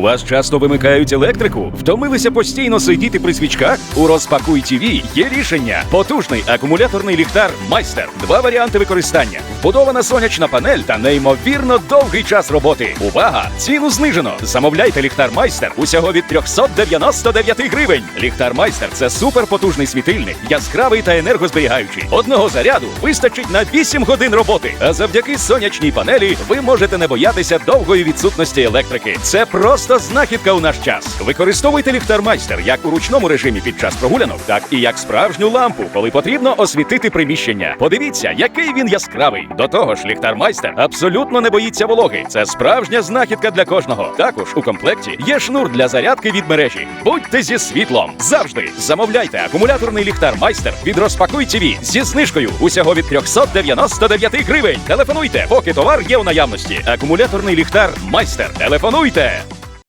У вас часто вимикають електрику? Втомилися постійно сидіти при свічках? У розпакуй ТВ є рішення. Потужний акумуляторний ліхтар Майстер. Два варіанти використання. Вбудована сонячна панель та неймовірно довгий час роботи. Увага! Ціну знижено. Замовляйте ліхтар Майстер усього від 399 гривень. Ліхтар Майстер це суперпотужний світильник, яскравий та енергозберігаючий. Одного заряду вистачить на 8 годин роботи. А завдяки сонячній панелі ви можете не боятися довгої відсутності електрики. Це просто знахідка у наш час. Використовуйте ліхтар майстер як у ручному режимі під час прогулянок, так і як справжню лампу, коли потрібно освітити приміщення. Подивіться, який він яскравий. До того ж, ліхтар майстер абсолютно не боїться вологи. Це справжня знахідка для кожного. Також у комплекті є шнур для зарядки від мережі. Будьте зі світлом завжди. Замовляйте акумуляторний ліхтар майстер від розпакуй ТВ зі знижкою усього від 399 гривень. Телефонуйте, поки товар є у наявності. Акумуляторний ліхтар майстер. Телефонуйте.